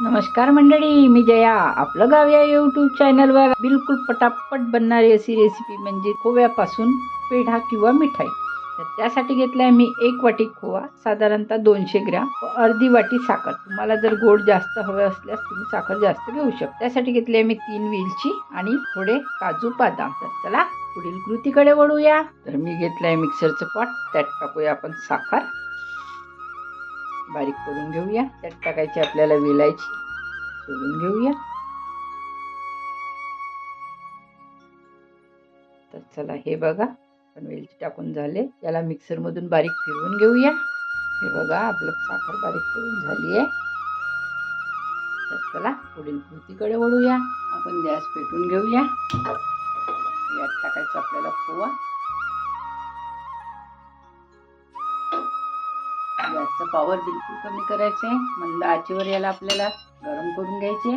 नमस्कार मंडळी मी जया. आपलं गाव या यूट्यूब चॅनलवर बिलकुल पटापट बनणारी अशी रेसिपी म्हणजे खोव्यापासून पेढा किंवा मिठाई. तर त्यासाठी घेतलाय मी एक वाटी खोवा साधारणतः दोनशे ग्रॅम. व अर्धी वाटी साखर. तुम्हाला जर गोड जास्त हवे असल्यास तुम्ही साखर जास्त घेऊ शकता. त्यासाठी घेतले मी तीन वेलची आणि थोडे काजू बदाम. तर चला पुढील कृतीकडे वळूया. तर मी घेतलाय मिक्सरचं पॉट त्यात टाकूया आपण साखर. बारीक करून घेऊया. त्यात टाकायची आपल्याला वेलायची. सोडून घेऊया. तर चला हे बघा. पण वेलची टाकून झाले. याला मिक्सरमधून बारीक फिरवून घेऊया. हे बघा आपलं साखर बारीक करून झाली आहे तर चला पुढील कृतीकडे वळूया. आपण गॅस पेटून घेऊया. यात टाकायचं आपल्याला पोवा. गॅसचा पॉवर बिलकुल कमी करायचे. मंद आचेवर याला आपल्याला गरम करून घ्यायचे.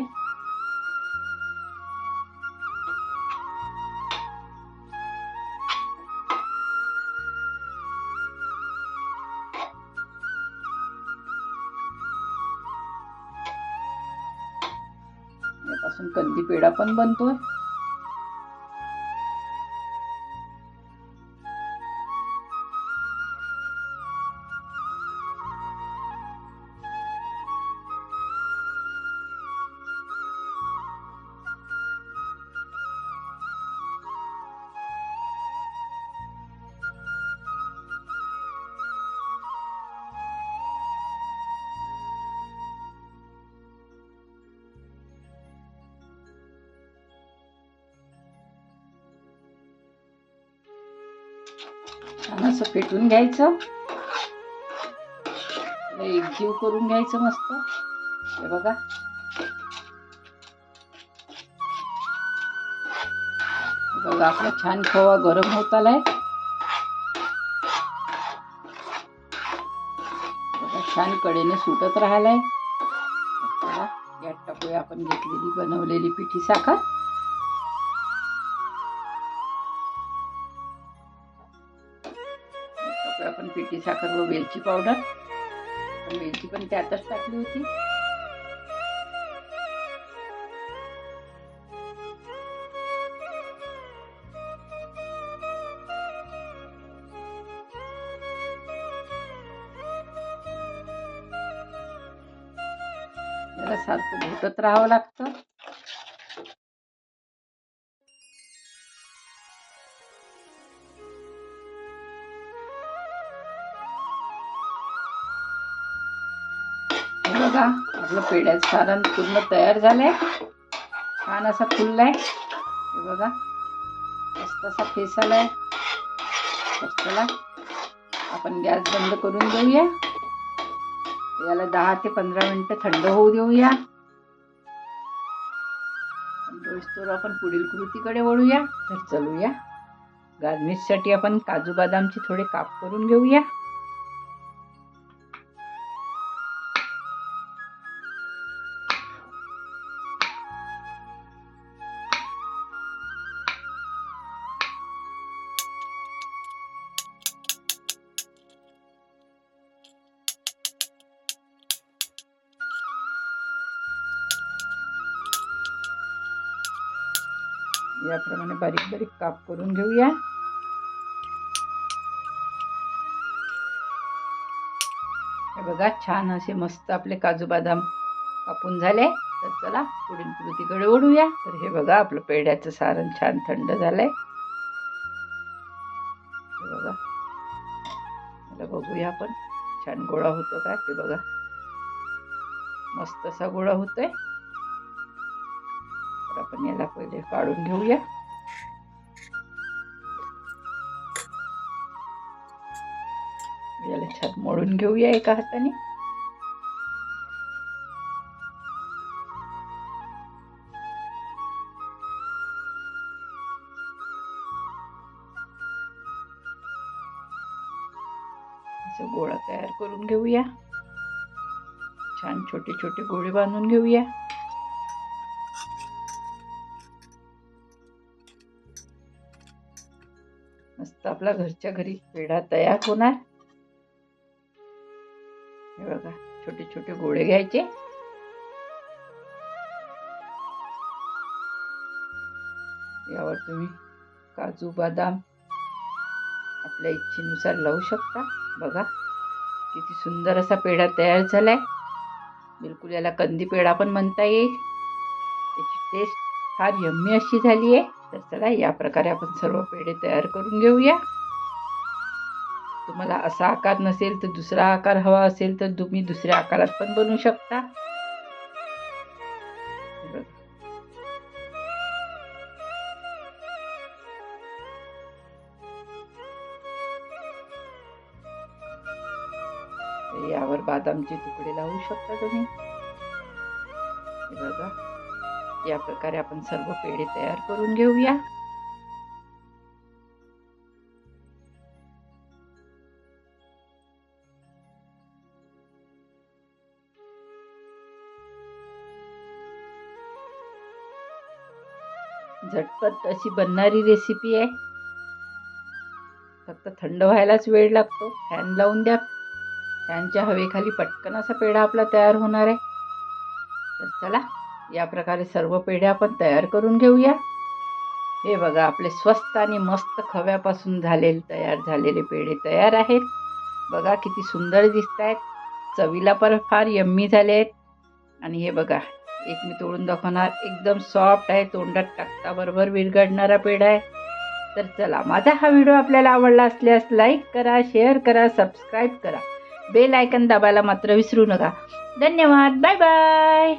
यापासून कंदी पेढा पण बनतोय. छान असं पेटून घ्यायचं. एक एकजीव करून घ्यायचं मस्त. हे बघा. बघा आपला छान खवा गरम होत आलाय. बघा छान कडेने सुटत राहिलाय. चला यात टाकूया आपण घेतलेली बनवलेली पिठी साखर. टाकूया साखर व वेलची पावडर वेलची पण त्यातच टाकली होती. याला सारखं घोटत राहावं लागतं. बघा आपलं पेढ्याचं सारण पूर्ण तयार झालंय. छान असा फुललाय. हे बघा मस्त असा फेस आलाय चला आपण गॅस बंद करून देऊया याला दहा ते पंधरा मिनटं थंड होऊ देऊया. आपण पुढील कृतीकडे वळूया. तर चलूया. गाजणीसाठी आपण काजू बदामचे थोडे काप करून घेऊया. याप्रमाणे बारीक बारीक काप करून घेऊया. हे बघा छान असे मस्त आपले काजू बदाम कापून झाले. तर चला पुढील कृतीकडे ओढूया तर हे बघा आपलं पेढ्याचं सारण छान थंड झालंय. बघा. मला बघूया आपण. छान गोळा होतो का? ते बघा. मस्त असा गोळा होतोय. आपण याला पहिले काढून घेऊया. याला छान मोडून घेऊया एका हाताने. गोळा तयार करून घेऊया. छान छोटे छोटे गोळे बांधून घेऊया. तर आपल्या घरच्या घरी पेढा तयार होणार. हे बघा छोटे छोटे गोळे घ्यायचे. यावर तुम्ही काजू बदाम आपल्या इच्छेनुसार लावू शकता. बघा किती सुंदर असा पेढा तयार झालाय. बिलकुल याला कंदी पेढा पण म्हणता येईल. त्याची टेस्ट फार यम्मी अशी झाली आहे तर चला या प्रकारे आपण सर्व पेढे तयार करून घेऊया. तुम्हाला असा आकार नसेल तर दुसरा आकार हवा असेल तर तुम्ही दुसऱ्या आकारात पण बनवू शकता. यावर बदामचे तुकडे लावू शकता तुम्ही. बघा. या प्रकारे आपण सर्व पेढे तयार करून घेऊया. झटपट अशी बनणारी रेसिपी आहे. फक्त थंड व्हायलाच वेळ लागतो. फॅन लावून द्या. फॅनच्या हवेखाली पटकन असा पेढा आपला तयार होणार आहे. तर चला या प्रकारे सर्व पेढ्या आपण तयार करून घेऊया. हे बघा आपले स्वस्त आणि मस्त खव्यापासून झालेले तयार झालेले पेढे तयार आहेत. बघा किती सुंदर दिसत आहेत चवीला पण फार यम्मी झाले आहेत. आणि हे बघा एक मी तोडून दाखवणार. एकदम सॉफ्ट आहे तोंडात टाकता बरोबर विरघडणारा पेढा आहे. तर चला माझा हा व्हिडिओ आपल्याला आवडला असल्यास लाईक करा शेअर करा सबस्क्राईब करा. बेल आयकन दाबायला मात्र विसरू नका. धन्यवाद बाय बाय